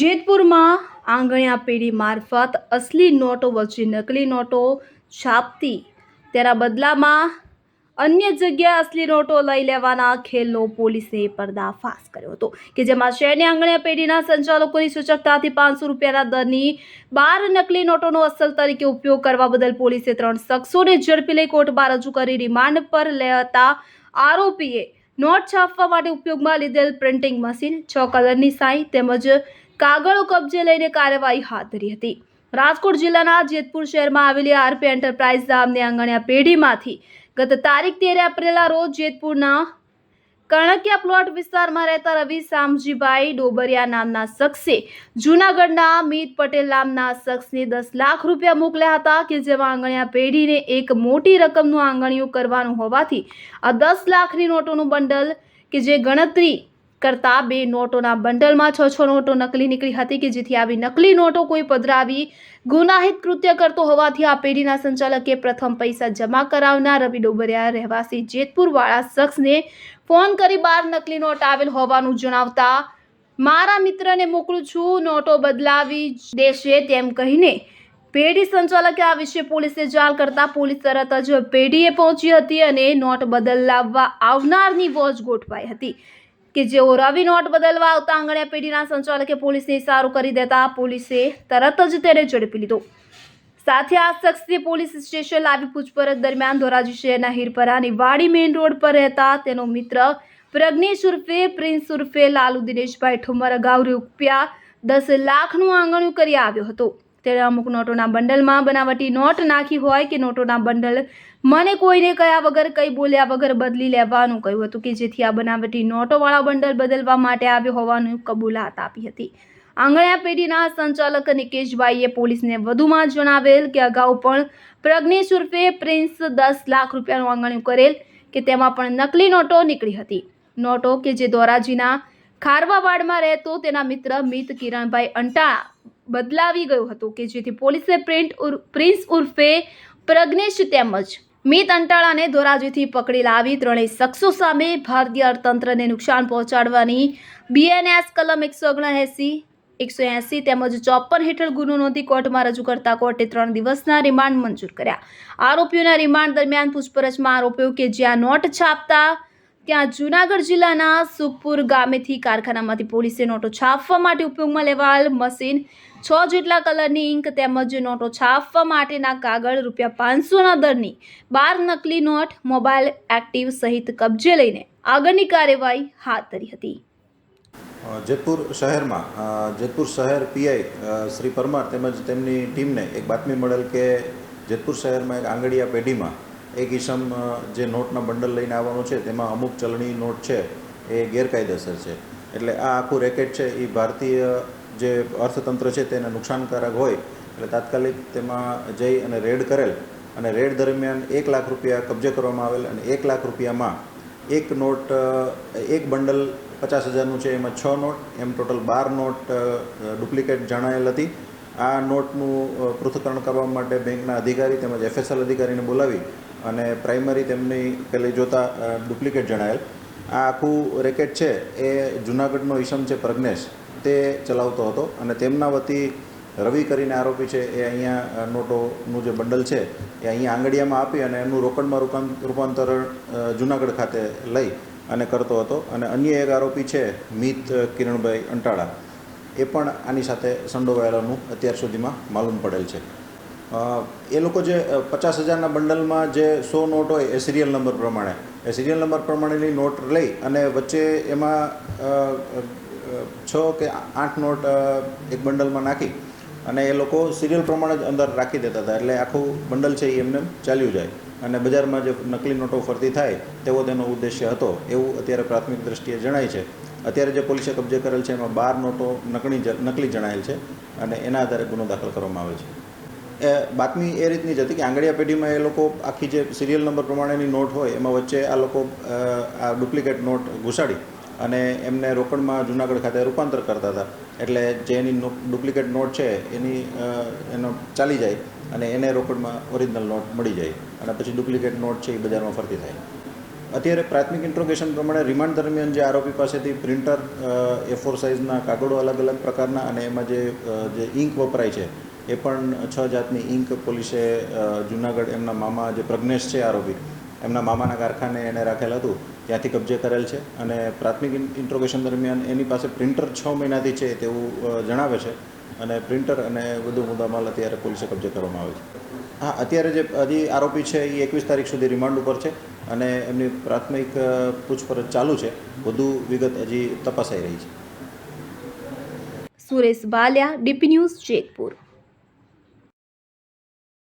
જેતપુરમાં આંગણિયા પેઢી મારફત અસલી નોટો વચ્ચે નકલી નોટો છાપતી. તેના બદલામાં અન્ય જગ્યાએ અસલી નોટો લઈ લેવાના ખેલનો પોલીસે પર્દાફાશ કર્યો હતો, કે જેમાં શહેરની આંગણિયા પેઢીના સંચાલકોની સૂચકતાથી પાંચસો રૂપિયાના દરની બાર નકલી નોટોનો અસલ તરીકે ઉપયોગ કરવા બદલ પોલીસે ત્રણ શખ્સોને ઝડપી લઈ કોર્ટમાં રજૂ કરી રિમાન્ડ પર લેતા આરોપીએ નોટ છાપવા માટે ઉપયોગમાં લીધેલ પ્રિન્ટિંગ મશીન, છ કલરની સાઈ તેમજ કાગળો કબજે લઈને કાર્યવાહી હાથ ધરી હતી. રાજકોટ જિલ્લાના જેતપુર શહેરમાં આવેલી આરપી એન્ટરપ્રાઇઝ નામની આંગણિયા પેઢીમાંથી ગત તારીખ તેર એપ્રિલના રોજ જેતપુરના કણકિયા પ્લોટ વિસ્તારમાં રહેતા રવિ શામજીભાઈ ડોબરિયા નામના શખ્સે જૂનાગઢના મીત પટેલ નામના શખ્સને દસ લાખ રૂપિયા મોકલ્યા હતા કે જેમાં આંગણિયા પેઢીને એક મોટી રકમનું આંગણિયું કરવાનું હોવાથી આ દસ લાખની નોટોનું બંડલ કે જે ગણતરી કરતા બે નોટોના બંડલમાં છ છ નોટો નકલી નીકળી હતી કે જેથી આવી નકલી નોટો કોઈ પધરાવી ગુનાહિત કૃત્ય કરતો હોવાથી આ પેઢીના સંચાલકે પ્રથમ પૈસા જમા કરાવનાર રવિ ડોબરિયા રહેવાસી જેતપુરવાળા શખ્સને ફોન કરી બાર નકલી નોટ આવેલ હોવાનું જણાવતા, મારા મિત્રને મોકલું છું, નોટો બદલાવી દેશે તેમ કહીને પેઢી સંચાલકે આ વિશે પોલીસે જાણ કરતા પોલીસ તરત જ પેઢીએ પહોંચી હતી અને નોટ બદલાવવા આવનારની વોચ ગોઠવાઈ હતી. કે જેઓ રવિ નોટ બદલવા આવતા આંગણિયા પેઢીના સંચાલકે પોલીસને ઇશારો કરી દેતા પોલીસે તરત જ તેને ઝડપી લીધો. સાથે આ શખ્સને પોલીસ સ્ટેશન લાવી પૂછપરછ દરમિયાન ધોરાજી શહેરના હીરપરાની વાડી મેઇન રોડ પર રહેતા તેનો મિત્ર પ્રજ્ઞેશ ઉર્ફે, પ્રિન્સ ઉર્ફે, લાલુ દિનેશભાઈ ઠુમર અગાઉ રૂપિયા દસ લાખનું આંગણું કરી આવ્યો હતો. તેણે અમુક નોટોના બંડલમાં બનાવટી નોટ નાખી હોય કે નોટોના બંડલ મને કોઈને કયા વગર, કંઈ બોલ્યા વગર બદલી લેવાનું કહ્યું હતું કે જેથી આ બનાવટી નોટોવાળા બંડલ બદલવા માટે આવ્યો હોવાનું કબૂલાત આપી હતી. આંગણ્યા પેઢીના સંચાલક નિકેશભાઈએ પોલીસને વધુમાં જણાવેલ કે અગાઉ પણ પ્રજ્ઞેશ ઉર્ફે પ્રિન્સ દસ લાખ રૂપિયાનું આંગણ્યું કરેલ કે તેમાં પણ નકલી નોટો નીકળી હતી. નોટો કે જે ધોરાજીના ખારવાવાડમાં રહેતો તેના મિત્ર મિત કિરણભાઈ અંટાળા બદલાવી ગયું હતું કે જેથી પોલીસે પ્રિન્ટ પ્રિન્સ ઉર્ફે પ્રજ્ઞેશ તેમજ મિત અંટાળાને ધોરાજીથી પકડી લાવી ત્રણેય શખ્સો સામે ભારતીય અર્થતંત્રને નુકસાન પહોંચાડવાની બીએનએસ કલમ એકસો ઓગણએંસી, એકસો એંસી તેમજ ચોપન હેઠળ ગુનો નોંધી કોર્ટમાં રજૂ કરતા કોર્ટે ત્રણ દિવસના રિમાન્ડ મંજૂર કર્યા. આરોપીઓના રિમાન્ડ દરમિયાન પૂછપરછમાં આરોપીઓ કે જ્યાં નોટ છાપતા ત્યાં જૂનાગઢ જિલ્લાના સુખપુર ગામેથી કારખાનામાંથી પોલીસે નોટો છાપવા માટે ઉપયોગમાં લેવાયેલ મશીન છ જેટલા કલરની ઇંક તેમજ નોટો છાપવા માટેના કાગળ રૂપિયા પાંચસોના દરની બાર નકલી નોટ મોબાઈલ એક્ટિવ સહિત કબજે લઈને આગળની કાર્યવાહી હાથ ધરી હતી. જેતપુર શહેરમાં જેતપુર શહેર પીઆઈ શ્રી પરમાર તેમજ તેમની ટીમને એક બાતમી મળેલ કે જેતપુર શહેરમાં એક આંગળીયા પેઢીમાં એક ઈસમ જે નોટના બંડલ લઈને આવવાનો છે, તેમાં અમુક ચલણી નોટ છે, એ ગેરકાયદેસર છે. એટલે આ આખું રેકેટ છે એ ભારતીય જે અર્થતંત્ર છે, તેને નુકસાનકારક હોય, એટલે તાત્કાલિક તેમાં જઈ અને રેડ કરેલ, અને રેડ દરમિયાન એક લાખ રૂપિયા કબજે કરવામાં આવેલ, અને એક લાખ રૂપિયામાં એક નોટ એક બંડલ પચાસ હજારનું છે, એમાં છ નોટ, એમ ટોટલ બાર નોટ ડુપ્લિકેટ જણાયેલ હતી. આ નોટનું પૃથ્થકરણ કરવા માટે બેંકના અધિકારી તેમજ એફએસએલ અધિકારીને બોલાવી અને પ્રાઇમરી તેમની પેલી જોતા ડુપ્લિકેટ જણાયેલ. આ આખું રેકેટ છે, એ જુનાગઢનો ઈસમ છે પ્રજ્ઞેશ, તે ચલાવતો હતો અને તેમના વતી રવિ કરીને આરોપી છે, એ અહીંયા નોટોનું જે બંડલ છે, એ અહીંયા આંગડિયામાં આપી અને એનું રોકડમાં રૂપાંતરણ રૂપાંતર જુનાગઢ ખાતે લઈ અને કરતો હતો. અને અન્ય એક આરોપી છે, મિત કિરણભાઈ અંટાળા. એ પણ આની સાથે સંડોવાયેલાનું અત્યાર સુધીમાં માલુમ પડેલ છે. એ લોકો જે પચાસ હજારના બંડલમાં જે સો નોટ હોય એ સિરિયલ નંબર પ્રમાણે. એ સિરિયલ નંબર પ્રમાણેની નોટ લઈ અને વચ્ચે એમાં છ કે આઠ નોટ એક બંડલમાં નાખી અને એ લોકો સિરિયલ પ્રમાણે જ અંદર રાખી દેતા હતા. એટલે આખું બંડલ છે એ એમને ચાલ્યું જાય. અને બજારમાં જે નકલી નોટો ફરતી થાય, તેવો તેનો ઉદ્દેશ્ય હતો. એવું અત્યારે પ્રાથમિક દ્રષ્ટિએ જણાય છે. અત્યારે જે પોલીસે કબજે કરેલ છે, એમાં બાર નોટો નકલી જ- નકલી જણાયેલ છે અને એના આધારે ગુનો દાખલ કરવામાં આવે છે. એ બાતમી એ રીતની જ હતી કે આંગળીયા પેઢીમાં એ લોકો આખી જે સિરિયલ નંબર પ્રમાણેની નોટ હોય, એમાં વચ્ચે આ લોકો આ ડુપ્લિકેટ નોટ ઘુસાડી અને એમને રોકડમાં જુનાગઢ ખાતે રૂપાંતર કરતા હતા. એટલે જે એની ડુપ્લિકેટ નોટ છે, એની એનો ચાલી જાય અને એને રોકડમાં ઓરિજિનલ નોટ મળી જાય અને પછી ડુપ્લિકેટ નોટ છે એ બજારમાં ફરતી થાય. અત્યારે પ્રાથમિક ઇન્ટ્રોગેશન પ્રમાણે રિમાન્ડ દરમિયાન જે આરોપી પાસેથી પ્રિન્ટર એ ફોર સાઇઝના કાગળો અલગ અલગ પ્રકારના અને એમાં જે ઇંક વપરાય છે એ પણ છ જાતની ઇંક પોલીસે જુનાગઢ એમના મામા જે પ્રજ્ઞેશ છે આરોપી, એમના મામાના કારખાને એને રાખેલ હતું, ત્યાંથી કબજે કરેલ છે અને પ્રાથમિક ઇન્ટ્રોગેશન દરમિયાન એની પાસે પ્રિન્ટર છ મહિનાથી છે તેવું જણાવે છે અને પ્રિન્ટર અને વધુ મુદ્દામાલ અત્યારે પોલીસે કબજે કરવામાં આવે છે. હા, અત્યારે જે હજી આરોપી છે એ એકવીસ તારીખ સુધી રિમાન્ડ ઉપર છે અને એમની પ્રાથમિક પૂછપરછ ચાલુ છે. વધુ વિગત હજી તપાસાઈ રહી છે. Suresh Baliya, DP news Jetpur.